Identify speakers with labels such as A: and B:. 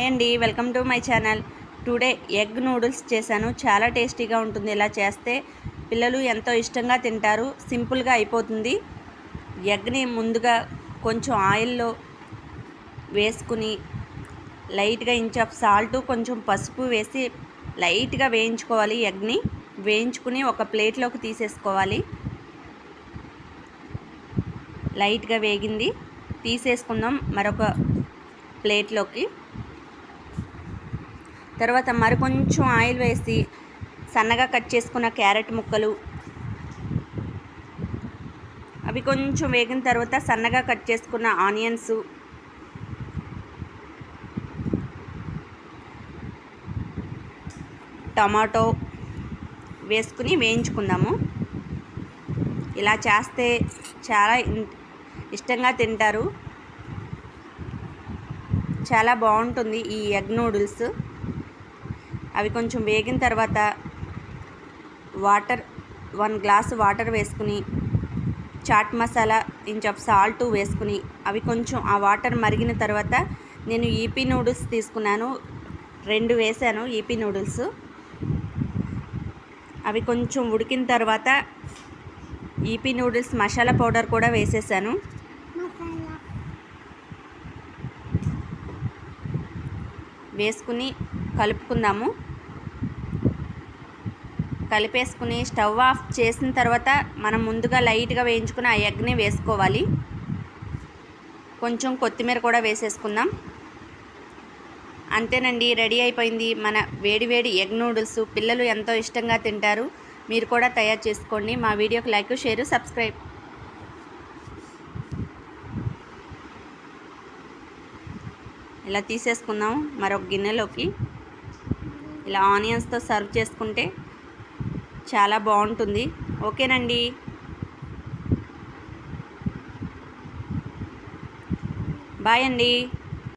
A: Hi అండి welcome to my channel. Today egg noodles చేశాను. చాలా టేస్టీగా ఉంటుంది ఇలా చేస్తే. పిల్లలు ఎంతో ఇష్టంగా తింటారు. సింపుల్గా అయిపోతుంది. ఎగ్ని ముందుగా కొంచెం ఆయిల్లో వేసుకుని లైట్గా ఇంచ్ ఆఫ్ సాల్ట్ కొంచెం పసుపు వేసి లైట్గా వేయించుకోవాలి ఎగ్ని. వేయించుకుని ఒక ప్లేట్లోకి తీసేసుకోవాలి. లైట్గా వేగింది. తీసేసుకుందాం మరొక ప్లేట్లోకి. తర్వాత మరి కొంచెం ఆయిల్ వేసి సన్నగా కట్ చేసుకున్న క్యారెట్ ముక్కలు. అవి కొంచెం వేగిన తర్వాత సన్నగా కట్ చేసుకున్న ఆనియన్స్. టమాటో వేసుకుని వేయించుకుందాము. ఇలా చేస్తే చాలా ఇన్- ఇష్టంగా తింటారు. చాలా బాగుంటుంది ఈ ఎగ్ నూడిల్స్. అవి కొంచెం వేగిన తర్వాత వాటర్ వన్ గ్లాస్ వాటర్ వేసుకుని chaat masala pinch of salt వేసుకుని అవి కొంచెం ఆ వాటర్ మరిగిన తర్వాత నేను ఈపీ నూడిల్స్ తీసుకున్నాను. రెండు వేసాను ఈపీ నూడిల్స్. అవి కొంచెం ఉడికిన తర్వాత ఈపీ నూడిల్స్ మసాలా పౌడర్ కూడా వేసేసాను. వేసుకుని కలుపుకుందాము. కలిపేసుకుని స్టవ్ ఆఫ్ చేసిన తర్వాత మనం ముందుగా లైట్గా వేయించుకుని ఆ ఎగ్ని వేసుకోవాలి. కొంచెం కొత్తిమీర కూడా వేసేసుకుందాం. అంతేనండి రెడీ అయిపోయింది. మన వేడివేడి ఎగ్ నూడిల్స్ పిల్లలు ఎంతో ఇష్టంగా తింటారు. మీరు కూడా తయారు చేసుకోండి. మా వీడియోకి లైక్ షేర్ సబ్స్క్రైబ్. ఇలా తీసేసుకుందాం మరొక గిన్నెలోకి. ఇలా ఆనియన్స్తో సర్వ్ చేసుకుంటే చాలా బాగుంటుంది. ఓకేనండి. బాయ్ అండి.